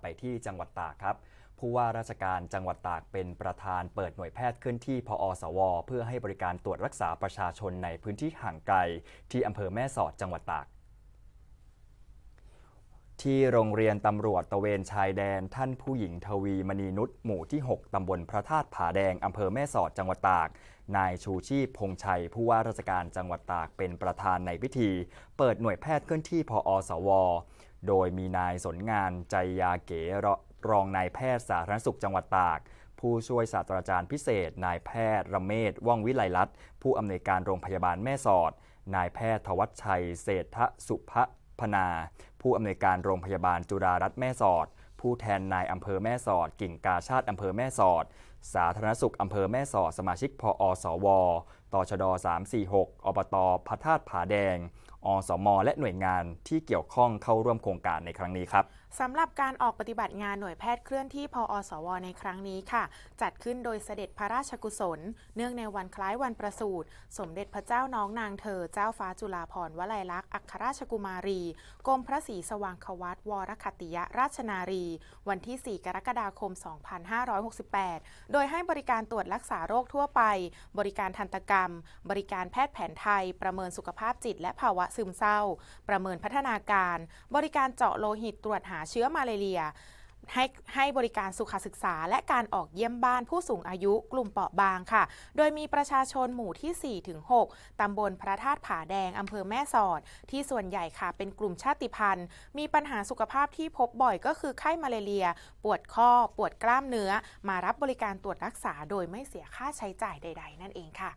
ไปที่จังหวัดตากครับ ผู้ว่าราชการจังหวัดตากเป็นประธานเปิดหน่วยแพทย์เคลื่อนที่พอสว เพื่อให้บริการตรวจรักษาประชาชนในพื้นที่ห่างไกล ที่อำเภอแม่สอดจังหวัดตากที่โรงเรียนตำรวจตะเวนชายแดนท่านผู้หญิงทวีมณีนุชหมู่ที่ 6 ตำบลพระธาตุผาแดง อำเภอแม่สอดจังหวัดตาก นายชูชีพพงชัย ผู้ว่าราชการจังหวัดตากเป็นประธานในพิธี เปิดหน่วยแพทย์เคลื่อนที่พอสว โดยมีนายสนงานใจยาเก๋รองนายแพทย์สาธารณสุขจังหวัดตาก ผู้ช่วยศาสตราจารย์พิเศษ นายแพทย์ระเมศว่องวิไลลัตน์ผู้อำนวยการโรงพยาบาลแม่สอด นายแพทย์ทวัชชัย เศรษฐสุภพนา ผู้อำนวยการโรงพยาบาลจุฬารัตน์แม่สอด ผู้แทนนายอำเภอแม่สอด กิ่งกาชาติอำเภอแม่สอด สาธารณสุขอำเภอแม่สอดสมาชิกพอสว ตชด 346 อบตพระธาตุผาแดง อสม และหน่วยงานที่เกี่ยวข้องเข้าร่วมโครงการในครั้งนี้ครับสำหรับการออกปฏิบัติงานหน่วยแพทย์เคลื่อนที่พออสว ในครั้งนี้ค่ะ จัดขึ้นโดยเสด็จพระราชกุศล เนื่องในวันคล้ายวันประสูติสมเด็จพระเจ้าน้องนางเธอ เจ้าฟ้าจุฬาภรณ์วลัยลักษณ์อัครราชกุมารีกรมพระศรีสว่างควัตวรคติยราชนารี วันที่ 4 กรกฎาคม 2568 โดยให้บริการตรวจรักษาโรคทั่วไป บริการทันตกรรมบริการแพทย์แผนไทย ประเมินสุขภาพจิต และภาวะซึมเศร้า ประเมินพัฒนาการ บริการเจาะโลหิตตรวจหาเชื้อมาเลเรียให้ให้บริการสุขศึกษา และการออกเยี่ยมบ้านผู้สูงอายุกลุ่มเปราะบางค่ะ โดยมีประชาชนหมู่ที่ 4-6 ตำบลพระธาตุผาแดง อำเภอแม่สอด ที่ส่วนใหญ่ค่ะ เป็นกลุ่มชาติพันธุ์ มีปัญหาสุขภาพที่พบบ่อยก็คือไข้มาเรีย ปวดข้อ ปวดกล้ามเนื้อ มารับบริการตรวจรักษา โดยไม่เสียค่าใช้จ่ายใด ๆ นั่นเองค่ะ